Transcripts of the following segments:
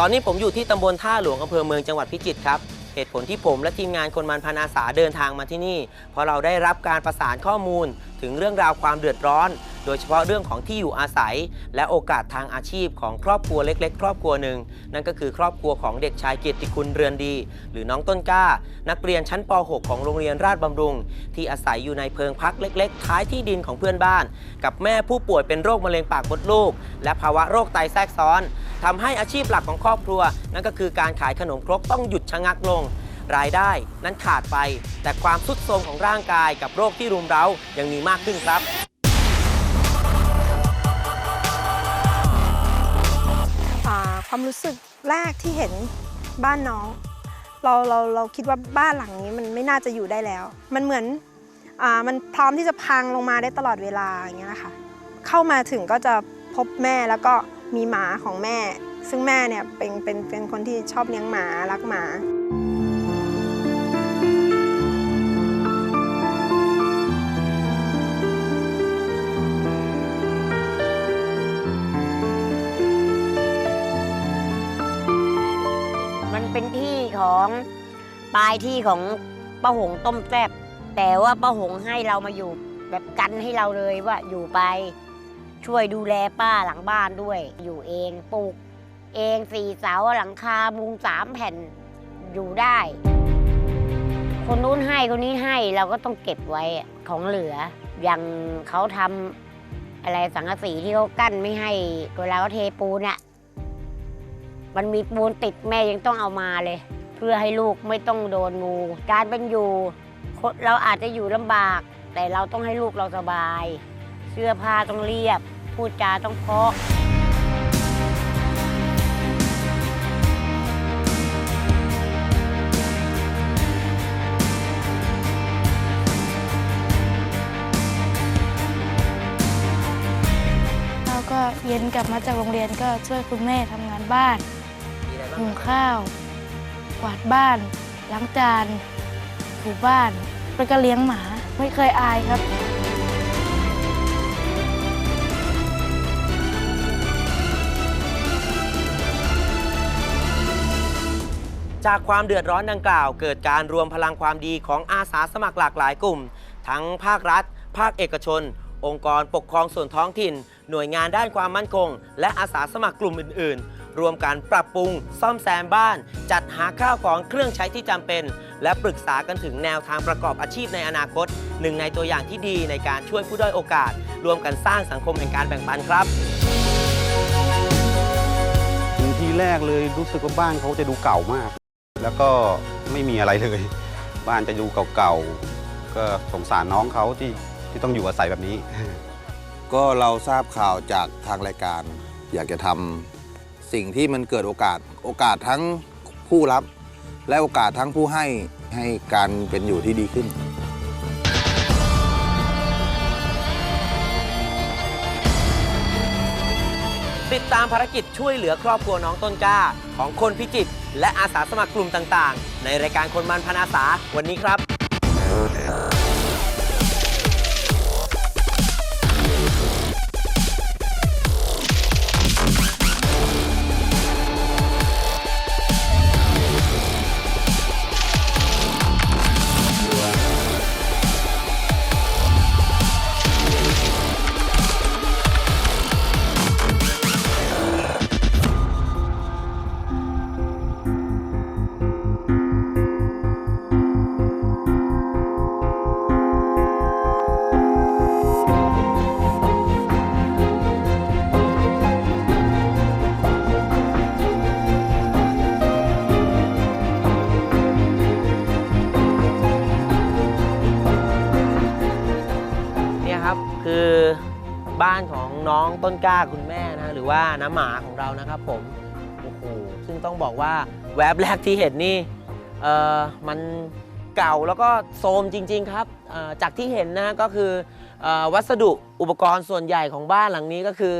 ตอนนี้ผมอยู่ที่ตำบลท่าหลวงอำเภอเมืองจังหวัดพิจิตรครับ เหตุผลที่ผมและทีมงานคนมันพนาสาเดินทางมาที่นี่ เพราะเราได้รับการประสานข้อมูลถึงเรื่องราวความเดือดร้อนโดยเฉพาะเรื่องของที่อยู่อาศัย และโอกาสทางอาชีพของครอบครัวเล็ก ๆ ครอบครัวหนึ่ง นั่นก็คือครอบครัวของเด็กชายเกียรติคุณเรือนดี หรือน้องต้นกล้า นักเรียนชั้นป .6 ของโรงเรียนราชบำรุง ที่อาศัยอยู่ในเพิงพักเล็ก ๆ ท้ายที่ดินของเพื่อนบ้าน กับแม่ผู้ป่วยเป็นโรคมะเร็งปากมดลูก และภาวะโรคไตแทรกซ้อนทำให้อาชีพหลักของครอบครัว นั่นก็คือการขายขนมครกต้องหยุดชะงักลงรายได้นั้นขาดไป แต่ความทุดโทรมของร่างกายกับโรคที่รุมเร้ายังมีมากขึ้นครับ ความรู้สึกแรกที่เห็นบ้านน้อง เราเราเราคิดว่าบ้านหลังนี้มันไม่น่าจะอยู่ได้แล้ว มันเหมือนอ่ามันพร้อมที่จะพังลงมาได้ตลอดเวลาอย่างเงี้ยค่ะเข้ามาถึงก็จะพบแม่แล้วก็มีหมาของแม่ ซึ่งแม่เนี่ยเป็นเป็นเป็นคนที่ชอบเลี้ยงหมารักหมา องปลายที่ของป้าหงต้มแซบแต่ว่าป้าหงให้เรามาอยู่ แบบกันให้เราเลยว่าอยู่ไป ช่วยดูแลป้าหลังบ้านด้วย อยู่เองปลูก เองสี่เสาหลังคามุงสามแผ่นอยู่ได้ คนนู้นให้คนนี้ให้เราก็ต้องเก็บไว้ของเหลือ อย่างเขาทำอะไรสังกะสีที่เขากั้นไม่ให้เวลาเขาเทปูนอะมันมีปูนติดแม่ยังต้องเอามาเลย เพื่อให้ลูกไม่ต้องโดนงู การเป็นอยู่คนเราอาจจะอยู่ลำบาก แต่เราต้องให้ลูกเราสบาย เสื้อผ้าต้องเรียบ พูดจาต้องเพราะแล้วก็เย็นกลับมาจากโรงเรียนก็ช่วยคุณแม่ทำงานบ้านมีอะไรบ้างหุงข้าว กวาดบ้าน ล้างจานถูบ้านแล้วก็เลี้ยงหมา ไม่เคยอายครับ จากความเดือดร้อนดังกล่าว เกิดการรวมพลังความดีของอาสาสมัครหลากหลายกลุ่ม ทั้งภาครัฐ ภาคเอกชน องค์กรปกครองส่วนท้องถิ่น หน่วยงานด้านความมั่นคง และอาสาสมัครกลุ่มอื่น ๆ รวมกันปรับปรุง ซ่อมแซมบ้าน จัดหาข้าวของเครื่องใช้ที่จำเป็น และปรึกษากันถึงแนวทางประกอบอาชีพในอนาคต หนึ่งในตัวอย่างที่ดีในการช่วยผู้ด้อยโอกาส รวมกันสร้างสังคมแห่งการแบ่งปันครับทีแรกเลยรู้สึกว่าบ้านเขาจะดูเก่ามาก แล้วก็ไม่มีอะไรเลย บ้านจะดูเก่าๆก็สงสารน้องเขาที่ที่ต้องอยู่อาศัยแบบนี้ ก็เราทราบข่าวจากทางรายการ อยากจะทำ สิ่งที่มันเกิดโอกาสโอกาสทั้งผู้รับ และโอกาสทั้งผู้ให้ให้การเป็นอยู่ที่ดีขึ้น ติดตามภารกิจช่วยเหลือครอบครัวน้องต้นกล้า ของคนพิจิตรและอาสาสมัครกลุ่มต่างๆ ในรายการคนมันพนาสาวันนี้ครับ นของน้องต้นกล้าคุณแม่นะหรือว่าน้าหมาของเรานะครับผมโอ้โหซึ่งต้องบอกว่าแวบแรกที่เห็นนี่เออมันเก่าแล้วก็โทรมจริง ๆ ครับจากที่เห็นนะก็คือออวัสดุอุปกรณ์ส่วนใหญ่ของบ้านหลังนี้ก็คือ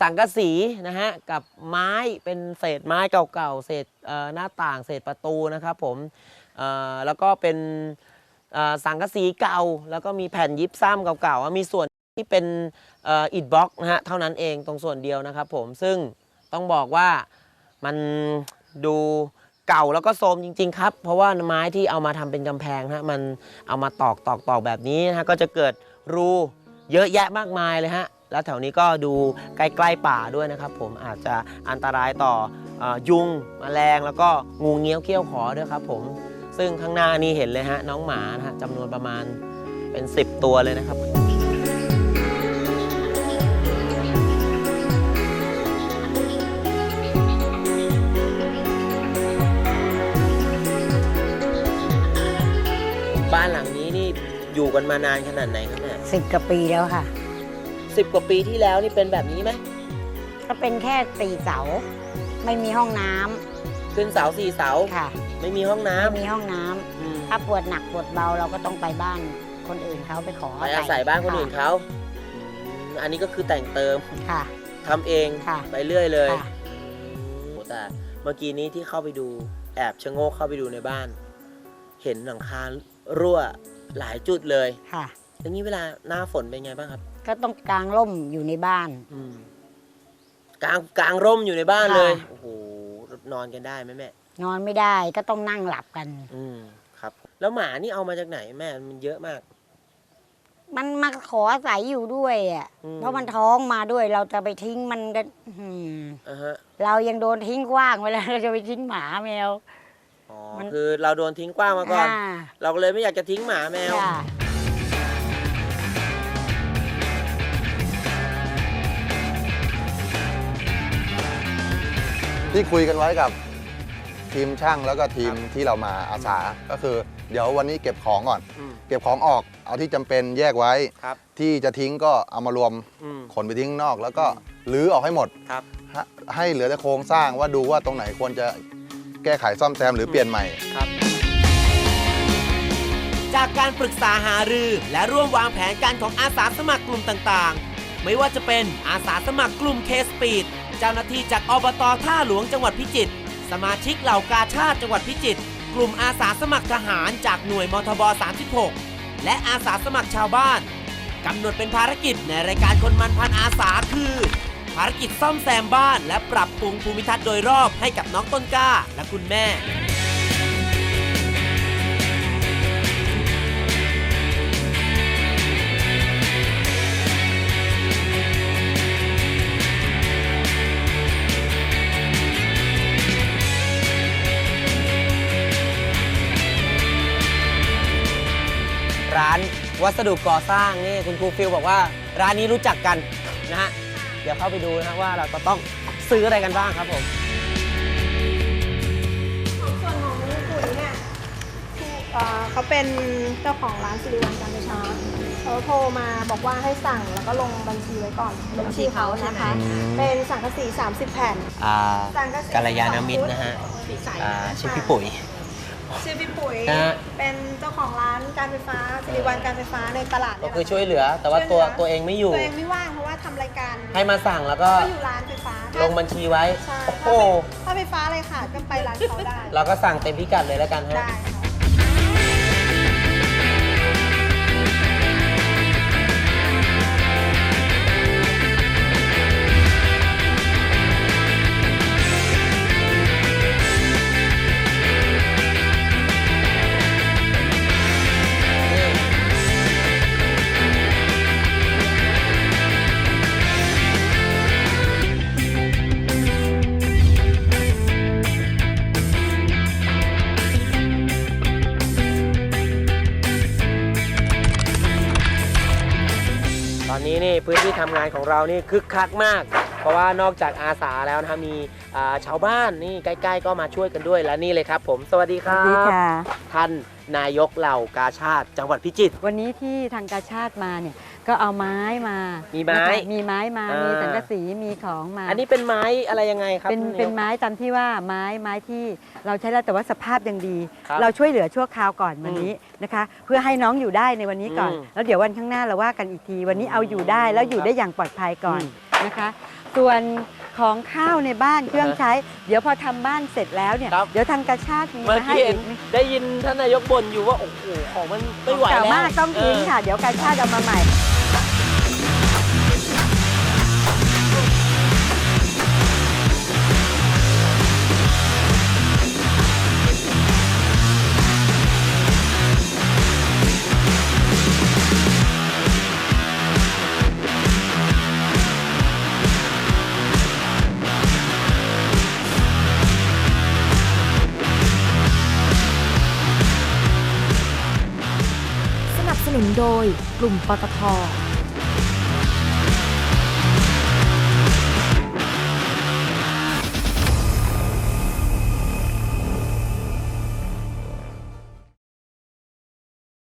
สังกะสีนะฮะกับไม้เป็นเศษไม้เก่าๆเศษหน้าต่างเศษประตูนะครับผมแล้วก็เป็นสังกะสีเก่า แล้วก็มีแผ่นยิปซ้ำเก่าๆมีส่วน ที่เป็นอิดบล็อกนะฮะเท่านั้นเองตรงส่วนเดียวนะครับผมซึ่งต้องบอกว่ามันดูเก่าแล้วก็โทรมจริง ๆ ครับ เพราะว่าไม้ที่เอามาทำเป็นกำแพงนะฮะมันเอามาตอกตอกตอกแบบนี้นะก็จะเกิดรูเยอะแยะมากมายเลยฮะแล้วแถวนี้ก็ดูใกล้ๆป่าด้วยนะครับ ผมอาจจะอันตรายต่ออยุงแมลงแล้วก็งูเงี้ยวเขี้ยวขอด้วยครับ ผมซึ่งข้างหน้านี่เห็นเลยฮะน้องหมานะฮะจำนวนประมาณเป็น 10 ตัวเลยนะครับ อยู่กันมานานขนาดไหนครับเนี่ยสิบกว่าปีแล้วค่ะ สิบกว่าปีที่แล้วนี่เป็นแบบนี้ไหมก็เป็นแค่ตีเสา ไม่มีห้องน้ำขึ้นเสาสี่เสา ค่ะไม่มีห้องน้ไม่มีห้องน้ำำอืมถ้าปวดหนักปวดเบาเราก็ต้องไปบ้านคนอื่นเขาไปขอไปอาศัยบ้านคนอื่นค่ะเขาอืมอันนี้ก็คือแต่งเติมค่ะ ทำเองค่ะ ไปเรื่อยเลยค่ะ โอ้แต่เมื่อกี้นี้ที่เข้าไปดูแอบชะโงกเข้าไปดูในบ้าน เห็นหลังคารั่ว หลายจุดเลยค่ะอย่างนี้เวลาหน้าฝนเป็นไงบ้างครับ ก็ต้องกางร่มอยู่ในบ้าน อืมกลางกลางร่มอยู่ในบ้านเลยค่ะโอ้โหนอนกันได้ไหมแม่ นอนไม่ได้ก็ต้องนั่งหลับกัน อืมครับ แล้วหมานี่เอามาจากไหนแม่มันเยอะมากมันมาขออาศัยอยู่ด้วยอะ อืมเพราะมันท้องมาด้วยเราจะไปทิ้งมันก็อื้อหืออ่าฮะเรายังโดนทิ้งกว้างไว้แล้ว เราจะไปทิ้งหมาแมวอ๋อ มัน คือเราโดนทิ้งกว้างมาก่อนอ่าเราก็เลยไม่อยากจะทิ้งหมาแมว ค่ะที่คุยกันไว้กับทีมช่างแล้วก็ทีมที่เรามาอาสาก็คือ เดี๋ยววันนี้เก็บของก่อน อืม เก็บของออกเอาที่จำเป็นแยกไว้ ครับ ที่จะทิ้งก็เอามารวมอืม ขนไปทิ้งนอก แล้วก็รื้อออกให้หมดครับ ฮะให้เหลือแต่โครงสร้างว่าดูว่าตรงไหนควรจะ แก้ไขซ่อมแซมหรือเปลี่ยนใหม่ครับจากการปรึกษาหารือและร่วมวางแผนการของอาสาสมัครกลุ่มต่างๆ ไม่ว่าจะเป็นอาสาสมัครกลุ่มเคสปีดเจ้าหน้าที่จากอบตท่าหลวงจังหวัดพิจิตร สมาชิกเหล่ากาชาติจังหวัดพิจิตร กลุ่มอาสาสมัครทหารจากหน่วยมทบ 36 และอาสาสมัครชาวบ้าน กำหนดเป็นภารกิจในรายการคนมันพันอาสาคือ ภารกิจซ่อมแซมบ้าน และปรับปรุงภูมิทัศน์โดยรอบให้กับน้องต้นกล้า และคุณแม่ ร้านวัสดุก่อสร้างนี่คุณครูฟิลบอกว่า ร้านนี้รู้จักกันนะฮะ ดี๋ยวเข้าไปดูนะฮะว่าเราจะต้องซื้ออะไรกันบ้างครับผมส่วนของปุ๋ยเนี่ยผู้เอ่อเขาเป็นเจ้าของร้านสิริวัลการไฟฟ้าเขาโทรมาบอกว่าให้สั่งแล้วก็ลงบัญชีไว้ก่อนบัญชีเขานะคะ เป็นสังกะสี 30 แผ่น อ่าสังกะสีกัลยาณมิตรนะฮะใสๆอ่านะคะชื่อพี่ปุ๋ย ชื่อพี่ปุ๋ยนะฮะ เป็นเจ้าของร้านการไฟฟ้าสิริวัลการไฟฟ้าในตลาดก็เนี่ยคือนะช่วยเหลือ แต่ว่าตัวช่วยเหลือตัวเองไม่อยู่ ตัวเองไม่ว่างเพราะว่า ทำรายการให้มาสั่งแล้วก็ก็อยู่ร้านไฟฟ้าลงบัญชีไว้ ใช่โอ้โห ถ้าไฟฟ้าอะไรขาดก็ไปร้านเขาได้ เราก็สั่งเต็มพิกัดเลยแล้วกันฮะ ได้ค่ะ นนี้นี่พื้นที่ทำงานของเรานี่คึกคักมาก เพราะว่านอกจากอาสาแล้วนะมีอ่าชาวบ้านนี่ใกล้ ๆ ก็มาช่วยกันด้วยและนี่เลยครับ ผมสวัสดีครับสวัสดีค่ะ ท่านนายกเหล่ากาชาติจังหวัดพิจิตร วันนี้ที่ทางกาชาติมาเนี่ย ก็เอาไม้มามีไม้นะคะมีไม้มา อ่ามี มีสังกะสี มีของมา อันนี้เป็นไม้อะไรยังไงครับเป็นท่ายกเป็นไม้ตามที่ว่าไม้ไม้ที่เราใช้แล้วแต่ว่าสภาพยังดี ครับเราช่วยเหลือชั่วคราวก่อนวันนี้นะคะ เพื่อให้น้องอยู่ได้ในวันนี้ก่อน อืมแล้วเดี๋ยววันข้างหน้าเราว่ากันอีกที วันนี้เอาอยู่ได้แล้วอยู่ครับได้อย่างปลอดภัยก่อนอืมนะคะ ส่วนของข้าวในบ้านเครื่องอ่าฮะใช้ เดี๋ยวพอทำบ้านเสร็จแล้วเนี่ยครับ เดี๋ยวทางกาชาติมีเมื่อมาให้กี้เห็อีนกได้ยินท่านนายกบ่นอยู่ว่าโอ้โหของมันไม่ไหวเก่าแล้วมากต้องทิ้งเออค่ะ เดี๋ยวกาชาติเอามาใหม่ นุนโดยกลุ่มปตท